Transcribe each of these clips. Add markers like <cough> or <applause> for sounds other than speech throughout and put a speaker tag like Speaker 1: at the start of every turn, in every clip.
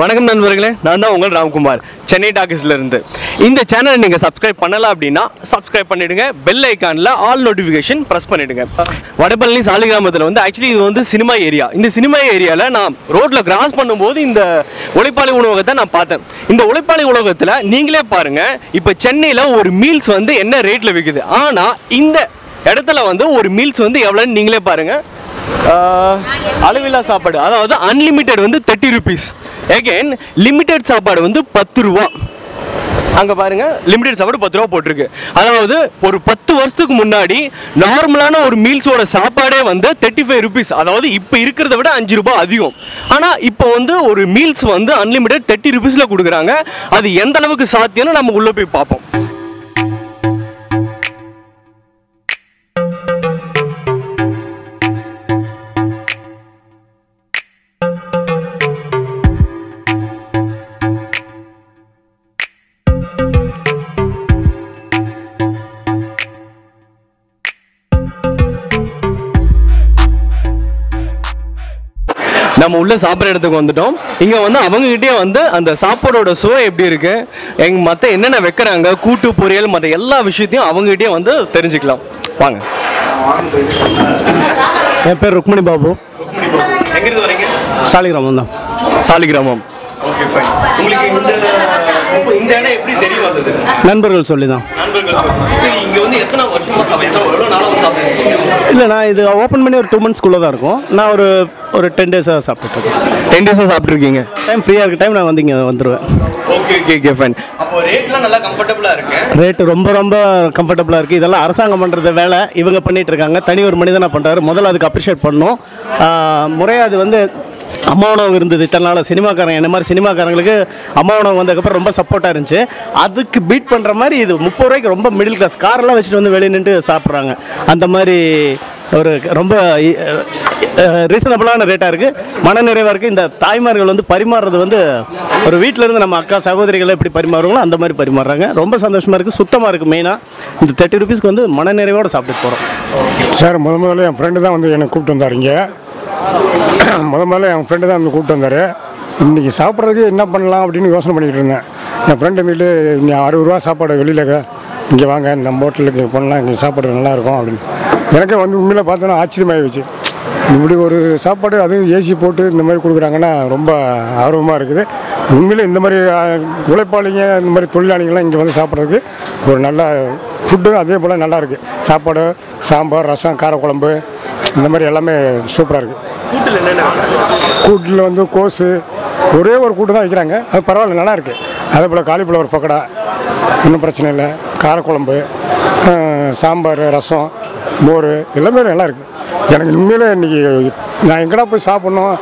Speaker 1: வணக்கம் நண்பர்களே நான் தான் உங்கள் ராம்குமார். சென்னை டாக்கிஸ்லேருந்து இந்த சேனலை நீங்கள் சப்ஸ்கிரைப் பண்ணலாம் அப்படின்னா சப்ஸ்கிரைப் பண்ணிடுங்க. பெல் ஐக்கானில் ஆல் நோட்டிஃபிகேஷன் ப்ரெஸ் பண்ணிவிடுங்க வடபழனி சாலிகிராமத்தில் வந்து ஆக்சுவலி இது வந்து சினிமா ஏரியா இந்த சினிமா ஏரியாவில் நான் ரோட்டில் கிராஸ் பண்ணும்போது இந்த உழைப்பாளி உணவகத்தை நான் பார்த்தேன். இந்த உழைப்பாளி உணவகத்தில் நீங்களே பாருங்கள் இப்போ சென்னையில் ஒரு மீல்ஸ் வந்து என்ன ரேட்டில் விற்குது ஆனால் இந்த இடத்துல வந்து ஒரு மீல்ஸ் வந்து எவ்வளோன்னு நீங்களே பாருங்கள் அளவில்லா சாப்பாடு அதாவது அன்லிமிட்டெட் வந்து தேர்ட்டி ருபீஸ் அகைன் லிமிட்டெட் சாப்பாடு வந்து பத்து ரூபா. அங்கே பாருங்க லிமிடெட் சாப்பாடு பத்து ரூபா போட்டிருக்கு. அதாவது ஒரு பத்து வருஷத்துக்கு முன்னாடி நார்மலான ஒரு மீல்ஸோட சாப்பாடே வந்து தேர்ட்டி ஃபைவ் ருபீஸ் அதாவது இப்போ இருக்கிறத விட அஞ்சு ரூபாய் அதிகம். ஆனால் இப்போ வந்து ஒரு மீல்ஸ் வந்து அன்லிமிட்டெட் தேர்ட்டி ருபீஸில் கொடுக்குறாங்க. அது எந்த அளவுக்கு சாத்தியம்னு நம்ம உள்ளே போய் பார்ப்போம். நம்ம உள்ள சாப்பிட்ற இடத்துக்கு வந்துட்டோம். இங்க வந்து அவங்க கிட்டே வந்து அந்த சாப்பாடோட சுவை எப்படி இருக்கு எங்க மத்த என்னென்ன வைக்கிறாங்க கூட்டு பொரியல் மற்ற எல்லா விஷயத்தையும் அவங்க கிட்டே வந்து தெரிஞ்சுக்கலாம். வாங்க.
Speaker 2: என் பேர் ருக்மணி பாபு.
Speaker 1: எங்கிருந்து வரீங்க?
Speaker 2: சாலிகிராமம் தான்.
Speaker 1: சாலிகிராமம். ஓகே ஃபைன் உங்களுக்கு இந்த இந்த இடம் எப்படி தெரிய வந்தது
Speaker 2: நண்பர்கள் சொல்லி தான்
Speaker 1: நண்பர்கள் சரி இங்க வந்து எத்தனை வருஷமா சாப்பிட்டோம் எவ்வளோ நாளாக சாப்பிட்டுருக்கீங்க
Speaker 2: இல்லை நான் இது ஓப்பன் பண்ணி ஒரு டூ மந்த்ஸ்க்குள்ளே தான் இருக்கும். நான் ஒரு ஒரு டென் டேஸாக சாப்பிட்டுருக்கேன்
Speaker 1: டென் டேஸாக சாப்பிட்ருக்கீங்க
Speaker 2: டைம் ஃப்ரீயாக இருக்க டைம் நான் வந்து இங்கே வந்துடுவேன்
Speaker 1: ஓகே ஓகே ஓகே ஃபைன் அப்போ ரேட்லாம் நல்லா கம்ஃபர்டபுளாக இருக்கு.
Speaker 2: ரேட்டு ரொம்ப ரொம்ப கம்ஃபர்டபுளாக இருக்குது இதெல்லாம் அரசாங்கம் பண்ணுறது வேலை. இவங்க பண்ணிட்டு இருக்காங்க. தனி ஒரு மனிதனாக பண்ணுறாரு முதல்ல அதுக்கு அப்ரிஷியேட் பண்ணணும் முறையாக அது வந்து அம்மா உணவு இருந்தது இத்தனை நாள் சினிமாக்காரங்க என்ன மாதிரி சினிமாக்காரங்களுக்கு அம்மா உணவு வந்ததுக்கப்புறம் ரொம்ப சப்போர்ட்டாக இருந்துச்சு. அதுக்கு பீட் பண்ணுற மாதிரி இது முப்பது ரூபாய்க்கு ரொம்ப மிடில் கிளாஸ் காரெல்லாம் வச்சுட்டு வந்து வெளியே நின்று சாப்பிட்றாங்க. அந்த மாதிரி ஒரு ரொம்ப ரீசனபிளான ரேட்டாக இருக்குது மனநிறைவாக இருக்குது இந்த தாய்மார்கள் வந்து பரிமாறுறது வந்து ஒரு வீட்டில் இருந்து நம்ம அக்கா சகோதரிகளை எப்படி பரிமாறுவாங்களோ அந்த மாதிரி பரிமாறுறாங்க. ரொம்ப சந்தோஷமாக இருக்குது சுத்தமாக இருக்குது மெயினாக இந்த தேர்ட்டி ருபீஸ்க்கு வந்து மனநிறைவோடு சாப்பிட்டு போகிறோம்
Speaker 3: சார் முத முதல்ல என் ஃப்ரெண்டு தான் வந்து என்னை கூப்பிட்டு வந்தாருங்க <clears throat> முத முதல்ல என் ஃப்ரெண்டு தான் வந்து கூப்பிட்டு வந்தார். இன்றைக்கி சாப்பிட்றதுக்கு என்ன பண்ணலாம் அப்படின்னு யோசனை பண்ணிக்கிட்டு இருந்தேன். என் ஃப்ரெண்டு வந்துட்டு இங்கே அறுபது ரூபா சாப்பாடு வெளியில் இங்கே வாங்க நம்ம ஹோட்டலுக்கு பண்ணலாம் இங்கே சாப்பாடு நல்லாயிருக்கும் அப்படின்னு. எனக்கே வந்து உண்மையில் பார்த்தோன்னா ஆச்சரியமாகிடுச்சு இப்படி ஒரு சாப்பாடு அதுவும் ஏசி போட்டு இந்த மாதிரி கொடுக்குறாங்கன்னா ரொம்ப ஆர்வமாக இருக்குது. உண்மையில் இந்த மாதிரி உழைப்பாளிங்க இந்த மாதிரி தொழிலாளிகள்லாம் இங்கே வந்து சாப்பிட்றதுக்கு ஒரு நல்ல ஃபுட்டும் அதே போல் நல்லாயிருக்கு சாப்பாடு சாம்பார் ரசம் காரக்குழம்பு இந்த மாதிரி எல்லாமே சூப்பராக இருக்குது
Speaker 1: கூட்டில் என்னென்ன
Speaker 3: கூட்டில் வந்து கோஸு ஒரே ஒரு கூட்டு தான் வைக்கிறாங்க. அது பரவாயில்ல நல்லா இருக்குது அதே போல் காலிஃப்ளவர் பக்கோடா ஒன்றும் பிரச்சனை இல்லை. காரக்குழம்பு சாம்பார் ரசம் மோர் எல்லாமே நல்லா இருக்குது எனக்கு உண்மையிலே இன்றைக்கி நான் எங்கடா போய் சாப்பிட்ணும்?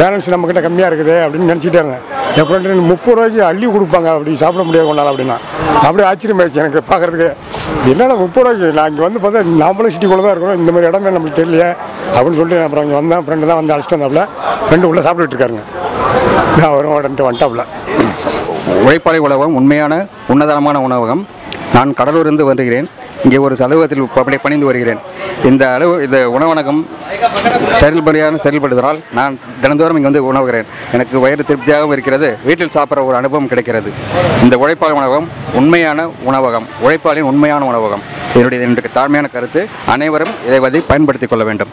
Speaker 3: பேலன்ஸ் நம்மக்கிட்ட கம்மியாக இருக்குது அப்படின்னு நினச்சிட்டே இருந்தேன். என் ஃப்ரெண்டு முப்பது ரூபாய்க்கு அள்ளி கொடுப்பாங்க. அப்படி சாப்பிட முடியாது கொண்டாலும் அப்படின்னா. அப்படியே ஆச்சரியமாயிடுச்சு எனக்கு பார்க்குறதுக்கு. என்னடா முப்பது ரூபாய்க்கு? நான் இங்கே வந்து பார்த்தா நாமளும் சிட்டிக்குள்ளே தான் இருக்கிறோம். இந்த மாதிரி இடமே நம்மளுக்கு தெரியலையே. அப்படின்னு சொல்லிட்டு அப்புறம் இங்கே வந்தேன். ஃப்ரெண்டு தான் வந்து அழைச்சிட்டு வந்தாப்புல. ஃப்ரெண்டு உள்ளே சாப்பிட்டுட்டு இருக்காருங்க. நான் வரும் உடன்ட்டு வந்துட்டாப்புல.
Speaker 4: உழைப்பாளி உணவகம் உண்மையான உன்னதமான உணவகம். நான் கடலூரிலிருந்து வருகிறேன். இங்கே ஒரு அலுவலகத்தில் ப- பணிந்து வருகிறேன். இந்த அளவு இந்த உணவணகம் செயல்படியாக செயல்படுவதால் நான் தினந்தோறும் இங்கே வந்து உணவுகிறேன். எனக்கு வயிறு திருப்தியாகவும் இருக்கிறது. வீட்டில் சாப்பிட்ற ஒரு அனுபவம் கிடைக்கிறது. இந்த உழைப்பாளி உணவகம் உண்மையான உணவகம். உழைப்பாளியின் உண்மையான உணவகம். என்னுடைய என்னுடைய தாழ்மையான கருத்து. அனைவரும் இதை வந்து பயன்படுத்திக் கொள்ள வேண்டும்.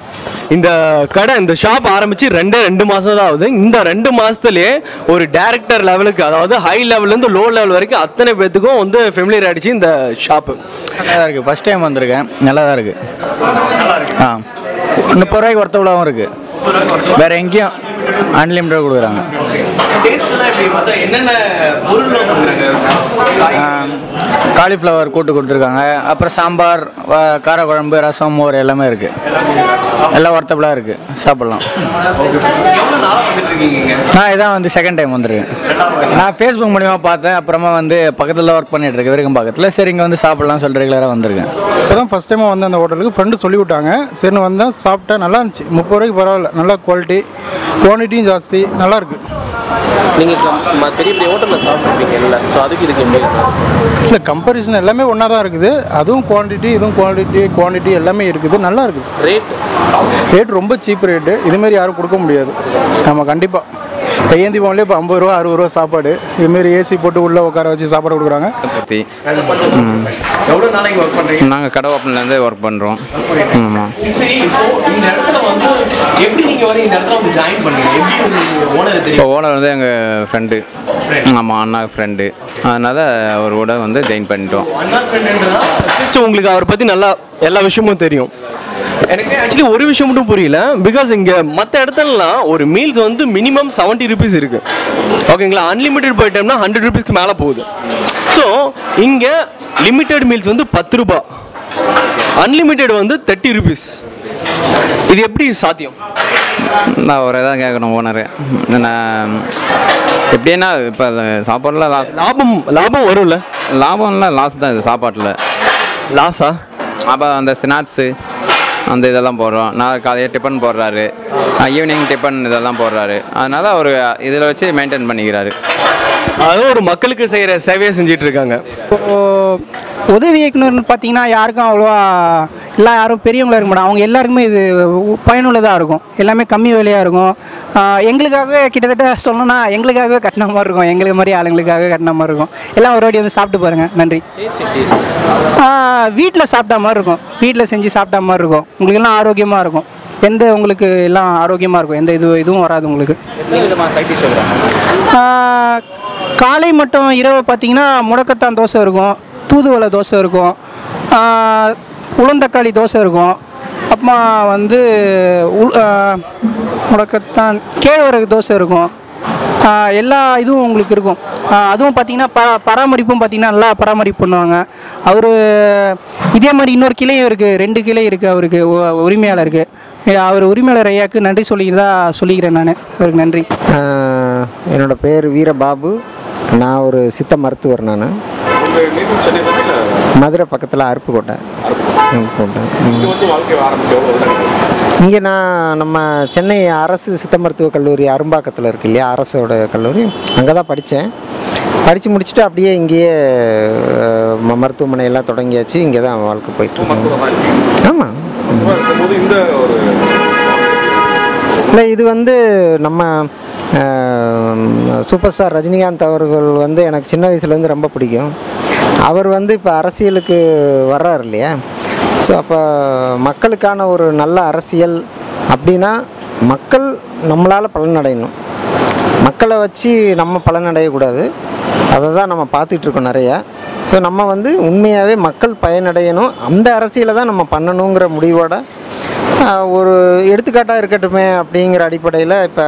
Speaker 1: இந்த கடை இந்த ஷாப் ஆரம்பிச்சு ரெண்டே ரெண்டு மாசம் தான் ஆகுது. இந்த ரெண்டு மாசத்துலயே ஒரு டேரக்டர் லெவலுக்கு அதாவது ஹை லெவல்ல இருந்து லோ லெவல் வரைக்கும் அத்தனை பேத்துக்கும் வந்து ஃபெமிலியர் ஆயிடுச்சு இந்த ஷாப்பு
Speaker 5: நல்லா தான் இருக்குது ஃபஸ்ட் டைம் வந்திருக்கேன். நல்லா தான் இருக்குது ஆ. முப்பது ரூபாய்க்கு ஒருத்தவளாகவும் இருக்குது வேறு எங்கேயும் அன்லிமிட்டட் கொடுக்குறாங்க. காலிஃப்ளவர் கூட்டு கொடுத்துருக்காங்க. அப்புறம் சாம்பார் வ- காரக்குழம்பு ரசம் மோர் எல்லாமே இருக்குது எல்லாம் ஒர்த்தபுளாக இருக்குது சாப்பிட்லாம். நான் இதான் வந்து செகண்ட் டைம் வந்துருக்கேன். நான் ஃபேஸ்புக் மூலிமா பார்த்தேன். அப்புறமா வந்து பக்கத்தில் ஒர்க் பண்ணிட்டு இருக்கேன் விருகம் பக்கத்தில். சரி இங்கே வந்து சாப்பிட்லாம் சொல்லிட்டு ரெகுலராக வந்திருக்கேன்.
Speaker 6: இப்போ தான் ஃபஸ்ட் டைமாக வந்து அந்த ஹோட்டலுக்கு ஃப்ரெண்டு சொல்லி விட்டாங்க. சரின்னு வந்தேன் சாப்பிட்டேன் நல்லா இருந்துச்சு. முப்பது ரூபாய்க்கு பரவாயில்ல. நல்லா குவாலிட்டி குவான்டிட்டியும் ஜாஸ்தி. நல்லா இருக்கு.
Speaker 7: நீங்கள் பெரிய பெரிய ஹோட்டலில் சாப்பிட்ருப்பீங்கல்ல ஸோ அதுக்கு இதுக்கு எப்படி
Speaker 6: இல்லை கம்பேரிசன் எல்லாமே ஒன்றா தான் இருக்குது. அதுவும் குவான்டிட்டி இதுவும் குவாலிட்டி குவான்டிட்டி எல்லாமே இருக்குது. நல்லா இருக்குது.
Speaker 7: ரேட்
Speaker 6: ரேட் ரொம்ப சீப் ரேட்டு இதுமாரி யாரும் கொடுக்க முடியாது. ஆமாம் கண்டிப்பாக கையேந்தி பவன்லேயே இப்போ ஐம்பது ரூபா அறுபது ரூபா சாப்பாடு. இதுமாரி ஏசி போட்டு உள்ளே உட்கார வச்சு சாப்பாடு கொடுக்குறாங்க.
Speaker 8: பற்றி
Speaker 1: எவ்வளோ நாளைக்கு ஒர்க் பண்ணுறீங்க
Speaker 8: நாங்கள் கடை ஓப்பன்லேருந்து ஒர்க் பண்ணுறோம் ஆமாம்
Speaker 1: இப்போ ஓனர்
Speaker 8: இப்போ
Speaker 1: தெரியும்?
Speaker 8: ஓனர் வந்து எங்கள் ஃப்ரெண்டு ஆமாம் அண்ணா ஃப்ரெண்டு அதனால் அவர் கூட வந்து ஜாயின் பண்ணிட்டோம்.
Speaker 1: அண்ணா ஃப்ரெண்டுன்றதா ஜஸ்ட் உங்களுக்கு அவரை பற்றி நல்லா எல்லா விஷயமும் தெரியும். எனக்கு ஆக்சுவலி ஒரு விஷயம் மட்டும் புரியல. பிகாஸ் இங்கே மற்ற இடத்துலலாம் ஒரு மீல்ஸ் வந்து மினிமம் செவன்ட்டி ருபீஸ் இருக்கு. ஓகேங்களா அன்லிமிட்டெட் போயிட்டோம்னா ஹண்ட்ரட் ருபீஸ்க்கு மேலே போகுது. ஸோ இங்கே லிமிட்டெட் மீல்ஸ் வந்து பத்து ரூபாய் அன்லிமிட்டெட் வந்து தேர்ட்டி ருபீஸ் இது எப்படி சாத்தியம்?
Speaker 8: நான் ஒரே தான் கேட்கணும் ஓனரு நான் எப்படின்னா இப்போ சாப்பாடுலாம் லாஸ்
Speaker 1: லாபம் லாபம் வரும்ல?
Speaker 8: லாபம்லாம் லாஸ் தான் இது சாப்பாட்டில்.
Speaker 1: லாஸா
Speaker 8: அப்போ அந்த ஸ்நாக்ஸு அந்த இதெல்லாம் போடுறோம். நான் காலையில் டிஃபன் போடுறாரு. ஈவினிங் டிஃபன் இதெல்லாம் போடுறாரு. அதனால் அவர் இதில் வச்சு மெயின்டைன் பண்ணிக்கிறாரு.
Speaker 1: அதுவும் ஒரு மக்களுக்கு செய்கிற சேவையை செஞ்சுட்டு இருக்காங்க.
Speaker 9: உதவி இயக்குனர்னு பார்த்தீங்கன்னா யாருக்கும் அவ்வளோவா எல்லாம் யாரும் பெரியவங்களா இருக்க மாட்டாங்க. அவங்க எல்லாருக்குமே இது பயனுள்ளதாக இருக்கும். எல்லாமே கம்மி விலையாக இருக்கும். எங்களுக்காகவே கிட்டத்தட்ட சொல்லணும்னா எங்களுக்காகவே கட்டின மாதிரி இருக்கும். எங்களுக்கு மாதிரி ஆளுங்களுக்காகவே கட்டின மாதிரி இருக்கும். எல்லாம் ஒரு வாட்டி வந்து சாப்பிட்டு பாருங்கள் நன்றி. வீட்டில் சாப்பிட்ட மாதிரி இருக்கும். வீட்டில் செஞ்சு சாப்பிட்ட மாதிரி இருக்கும். உங்களுக்கு எல்லாம் ஆரோக்கியமாக இருக்கும். எந்த உங்களுக்கு எல்லாம் ஆரோக்கியமாக இருக்கும்? எந்த இது இதுவும் வராது உங்களுக்கு. காலை மட்டும் இரவு பார்த்தீங்கன்னா முடக்கத்தான் தோசை இருக்கும். தூதுவளை தோசை இருக்கும். உளுந்தக்காளி தோசை இருக்கும். அப்புறமா வந்து முடக்கத்தான் கேழ்வரகு தோசை இருக்கும். எல்லா இதுவும் உங்களுக்கு இருக்கும். அதுவும் பார்த்தீங்கன்னா ப பராமரிப்பும் பார்த்தீங்கன்னா நல்லா பராமரிப்பு பண்ணுவாங்க. அவர் இதே மாதிரி இன்னொரு கிளையும் இருக்குது ரெண்டு கிளை இருக்குது அவருக்கு. உ- உரிமையாளருக்கு அவர் உரிமையாளர் ஐயாவுக்கு நன்றி சொல்லிக்கிறதா சொல்லிக்கிறேன் நான். அவருக்கு நன்றி.
Speaker 10: என்னோடய பேர் வீரபாபு. நான் ஒரு சித்த மருத்துவர் நான். மதுரை பக்கத்தில் அருப்புக்கோட்டை. இங்கே நான் நம்ம சென்னை அரசு சித்த மருத்துவக் கல்லூரி அரும்பாக்கத்தில் இருக்கு இல்லையா? அரசோட கல்லூரி. அங்கே தான் படித்தேன். படித்து முடிச்சுட்டு அப்படியே இங்கேயே மருத்துவமனையெல்லாம் மருத்துவமனை எல்லாம் தொடங்கியாச்சு. இங்கே தான் வாழ்க்கை போயிட்டு ஆமாம் இல்லை இது வந்து நம்ம சூப்பர் ஸ்டார் ரஜினிகாந்த் அவர்கள் வந்து எனக்கு சின்ன வயசுலேருந்து ரொம்ப பிடிக்கும். அவர் வந்து இப்போ அரசியலுக்கு வர்றார் இல்லையா? ஸோ அப்போ மக்களுக்கான ஒரு நல்ல அரசியல் அப்படின்னா மக்கள் நம்மளால் பலனடையணும். மக்களை வச்சு நம்ம பலனடையக்கூடாது. அதை தான் நம்ம பார்த்துட்ருக்கோம் நிறையா. ஸோ நம்ம வந்து உண்மையாகவே மக்கள் பயனடையணும். அந்த அரசியலை தான் நம்ம பண்ணணுங்கிற முடிவோட ஒரு எடுத்துக்காட்டாக இருக்கட்டுமே அப்படிங்கிற அடிப்படையில் இப்போ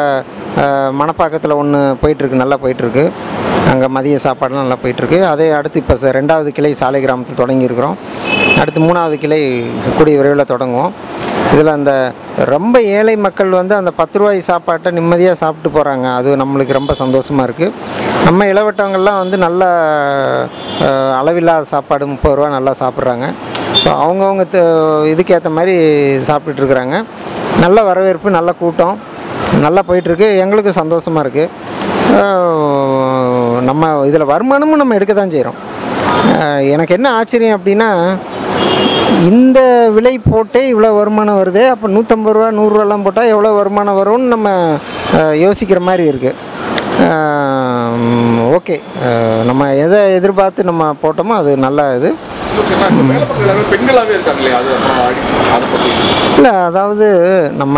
Speaker 10: மணப்பாக்கத்தில் ஒன்று போயிட்டுருக்கு நல்லா போயிட்டுருக்கு. அங்கே மதிய சாப்பாடுலாம் நல்லா போயிட்டுருக்கு. அதே அடுத்து இப்போ ச- ரெண்டாவது கிளை சாலை கிராமத்தில் தொடங்கியிருக்கிறோம். அடுத்து மூணாவது கிளை கூடிய விரைவில் தொடங்குவோம். இதில் அந்த ரொம்ப ஏழை மக்கள் வந்து அந்த பத்து ரூபாய் சாப்பாட்டை நிம்மதியாக சாப்பிட்டு போகிறாங்க அது நம்மளுக்கு ரொம்ப சந்தோஷமாக இருக்குது நம்ம இளவட்டவங்கள்லாம் வந்து நல்ல அளவில்லாத சாப்பாடு முப்பது ரூபா நல்லா சாப்பிட்றாங்க. ஸோ அவங்கவுங்க இதுக்கேற்ற மாதிரி சாப்பிட்டுட்டு இருக்கிறாங்க. நல்ல வரவேற்பு நல்ல கூட்டம். நல்லா போயிட்டுருக்கு. எங்களுக்கும் சந்தோஷமாக இருக்குது நம்ம இதில் வருமானமும் நம்ம எடுக்க தான் செய்கிறோம் எனக்கு என்ன ஆச்சரியம் அப்படின்னா இந்த விலை போட்டே இவ்வளோ வருமானம் வருது. அப்போ நூற்றம்பது ரூபா நூறுரூவாலாம் போட்டால் எவ்வளோ வருமானம் வரும்னு நம்ம யோசிக்கிற மாதிரி இருக்குது ஓகே. நம்ம எதை எதிர்பார்த்து நம்ம போட்டோமோ அது நல்ல இது. இல்லை அதாவது நம்ம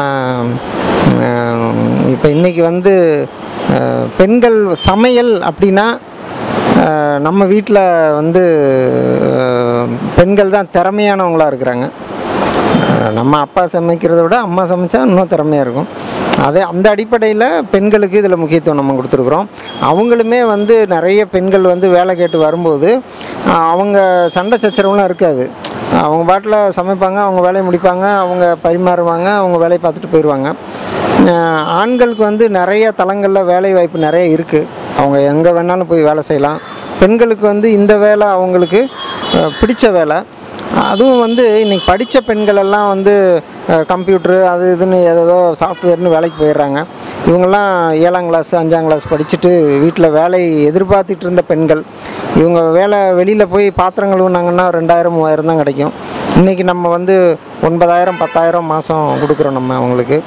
Speaker 10: இப்போ இன்றைக்கி வந்து பெண்கள் சமையல் அப்படின்னா நம்ம வீட்டில் வந்து பெண்கள் தான் திறமையானவங்களாக இருக்கிறாங்க. நம்ம அப்பா சமைக்கிறத விட அம்மா சமைச்சா இன்னும் திறமையாக இருக்கும். அதே அந்த அடிப்படையில் பெண்களுக்கு இதில் முக்கியத்துவம் நம்ம கொடுத்துருக்குறோம். அவங்களுமே வந்து நிறைய பெண்கள் வந்து வேலை கேட்டு வரும்போது அவங்க சண்டை சச்சரவுலாம் இருக்காது. அவங்க பாட்டில் சமைப்பாங்க அவங்க வேலையை முடிப்பாங்க அவங்க பரிமாறுவாங்க அவங்க வேலையை பார்த்துட்டு போயிடுவாங்க ஆண்களுக்கு வந்து நிறைய தளங்களில் வேலை வாய்ப்பு நிறைய இருக்குது அவங்க எங்கே வேணாலும் போய் வேலை செய்யலாம். பெண்களுக்கு வந்து இந்த வேலை அவங்களுக்கு பிடித்த பிடிச்ச வேலை. அதுவும் வந்து இன்றைக்கி படித்த பெண்கள் எல்லாம் வந்து கம்ப்யூட்ரு அது இதுன்னு ஏதோ சாஃப்ட்வேர்னு வேலைக்கு போயிடுறாங்க. இவங்கெல்லாம் ஏழாம் கிளாஸ் அஞ்சாம் கிளாஸ் படிச்சுட்டு வீட்டில் வேலை எதிர்பார்த்துட்டு இருந்த பெண்கள் இவங்க வேலை வெளியில் போய் பாத்திரம் கழுவுனாங்கன்னா ரெண்டாயிரம் மூவாயிரம் தான் கிடைக்கும். இன்றைக்கி நம்ம வந்து ஒன்பதாயிரம் பத்தாயிரம் மாதம் கொடுக்குறோம் நம்ம அவங்களுக்கு.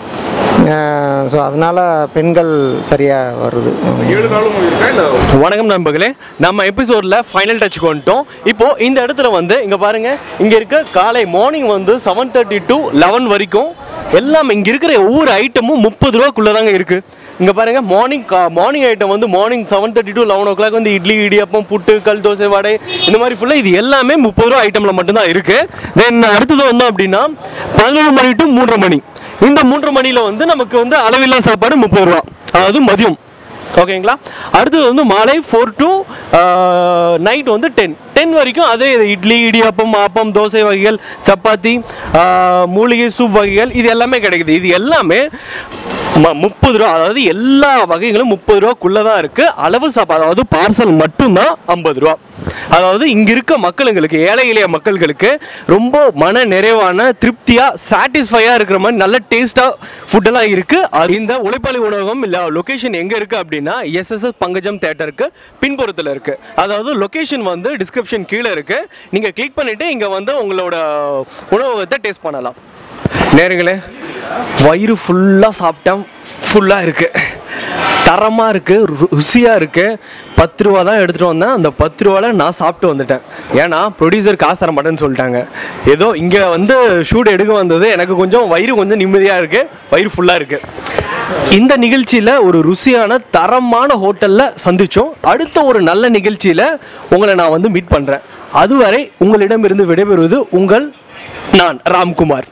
Speaker 10: ஸோ அதனால் பெண்கள் சரியாக வருது.
Speaker 11: ஏழு நாளும் இருக்கா இல்லை?
Speaker 1: வணக்கம் நண்பர்களே நம்ம எபிசோட்ல ஃபைனல் டச்சுக்கு வந்துட்டோம் இப்போ இந்த இடத்துல வந்து இங்க பாருங்க இங்க இருக்க காலை மார்னிங் வந்து செவன் தேர்ட்டி டு லெவன் வரைக்கும் எல்லாம் இங்க இருக்கிற ஒவ்வொரு ஐட்டமும் முப்பது ரூபாக்குள்ள தாங்க இருக்கு. இங்க பாருங்க மார்னிங் மார்னிங் ஐட்டம் வந்து morning seven thirty to eleven o'clock வந்து இட்லி இடியப்பம் புட்டு கல் தோசை வடை இந்த மாதிரி ஃபுல்லாக இது எல்லாமே முப்பது ரூபா ஐட்டம்ல மட்டும்தான் இருக்கு. தென் அடுத்தது வந்தோம் அப்படின்னா பதினொன்று மணி டு மூன்றரை மணி. இந்த மூன்று மணியில வந்து நமக்கு வந்து அளவில்லா சாப்பாடு முப்பது ரூபா. அதாவது மதியம். ஓகேங்களா? அடுத்தது வந்து மாலை ஃபோர் டு நைட் வந்து டென் டென் வரைக்கும் அதே இட்லி இடியாப்பம் ஆப்பம் தோசை வகைகள் சப்பாத்தி மூலிகை சூப் வகைகள் இது எல்லாமே கிடைக்குது. இது எல்லாமே முப்பது ரூபா அதாவது எல்லா வகைகளும் முப்பது ரூபாக்குள்ளே தான் இருக்குது அளவு சாப்பாடு அதாவது பார்சல் மட்டும்தான் ஐம்பது ரூபா. அதாவது இங்கே இருக்க மக்களுங்களுக்கு ஏழை எளிய மக்கள்களுக்கு ரொம்ப மன நிறைவான திருப்தியாக சாட்டிஸ்ஃபையாக இருக்கிற மாதிரி நல்ல டேஸ்ட்டாக ஃபுட்டெல்லாம் இருக்குது அது இந்த உழைப்பாளி உணவகம் இல்லை லொக்கேஷன் எங்கே இருக்குது அப்படின்னா எஸ்எஸ்எஸ் பங்கஜம் தேட்டருக்கு பின்புறத்தில் இருக்குது அதாவது லொக்கேஷன் வந்து டிஸ்கிரிப்ஷன் கீழே இருக்குது நீங்கள் கிளிக் பண்ணிவிட்டு இங்கே வந்து உங்களோட உணவகத்தை டேஸ்ட் பண்ணலாம். நேருங்களே வயிறு ஃபுல்லாக சாப்பிட்டேன். ஃபுல்லாக இருக்குது தரமாக இருக்குது ருசியாக இருக்குது பத்து ரூபா தான் எடுத்துகிட்டு வந்தேன். அந்த பத்து ரூபாவில் நான் சாப்பிட்டு வந்துட்டேன். ஏன்னா ப்ரொடியூசர் காசு தர மாட்டேன்னு சொல்லிட்டாங்க. ஏதோ இங்கே வந்து ஷூட் எடுக்க வந்தது. எனக்கு கொஞ்சம் வயிறு கொஞ்சம் நிம்மதியாக இருக்குது வயிறு ஃபுல்லாக இருக்குது இந்த நிகழ்ச்சியில் ஒரு ருசியான தரமான ஹோட்டலில் சந்தித்தோம் அடுத்த ஒரு நல்ல நிகழ்ச்சியில் உங்களை நான் வந்து மீட் பண்ணுறேன் அதுவரை உங்களிடமிருந்து விடைபெறுவது உங்கள் நான் ராம்குமார்.